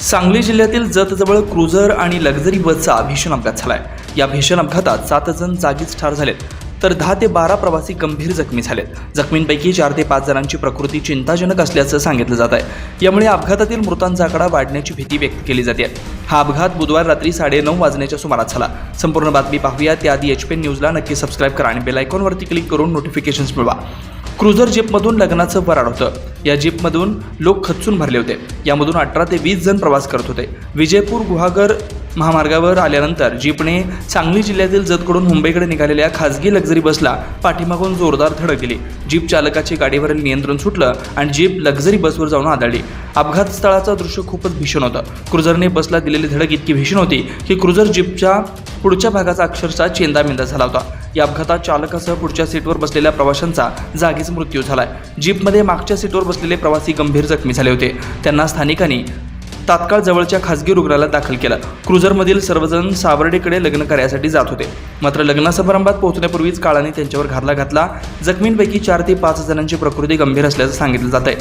सांगली जिल्ह्यातील जतजवळ क्रुझर आणि लक्झरी बसचा भीषण अपघात झालाय. या भीषण अपघातात सात जण जागीच ठार झालेत तर दहा ते बारा प्रवासी गंभीर जखमी झालेत. जखमींपैकी चार ते पाच जणांची प्रकृती चिंताजनक असल्याचं सांगितलं जात आहे. यामुळे अपघातातील मृतांचा आकडा वाढण्याची भीती व्यक्त केली जाते. हा अपघात बुधवार रात्री साडेनऊ वाजण्याच्या सुमारास झाला. संपूर्ण बातमी पाहूया त्याआधी एच पी न्यूजला नक्की सबस्क्राईब करा आणि बेल आयकॉनवरती क्लिक करून नोटिफिकेशन्स मिळवा. क्रुझर जेपमधून लग्नाचं वराड होतं. या जीपमधून लोक खचून भरले होते. यामधून अठरा ते वीस जण प्रवास करत होते. विजयपूर गुहागर महामार्गावर आल्यानंतर जीपने सांगली जिल्ह्यातील जतकडून मुंबईकडे निघालेल्या खासगी लक्झरी बसला पाठीमागून जोरदार धडक दिली. जीप चालकाचे गाडीवरील नियंत्रण सुटलं आणि जीप लक्झरी बसवर जाऊन आदळली. अपघात स्थळाचं दृश्य खूपच भीषण होतं. क्रुझरने बसला दिलेली धडक इतकी भीषण होती की क्रुझर जीपच्या पुढच्या भागाचा अक्षरशः चेंदामेंदा झाला होता. या अपघातात चालकासह पुढच्या सीटवर बसलेल्या प्रवाशांचा जागीच मृत्यू झालाय. जीपमध्ये मागच्या सीटवर बसलेले प्रवासी गंभीर जखमी झाले होते. त्यांना स्थानिकांनी तात्काळ जवळच्या खासगी रुग्णालयात दाखल केलं. क्रुझरमधील सर्वजण सावर्डेकडे लग्न करायसाठी जात होते. मात्र लग्न समारंभात पोहोचण्यापूर्वीच काळाने त्यांच्यावर घातला घातला. जखमींपैकी चार ते पाच जणांची प्रकृती गंभीर असल्याचं सांगितलं जात आहे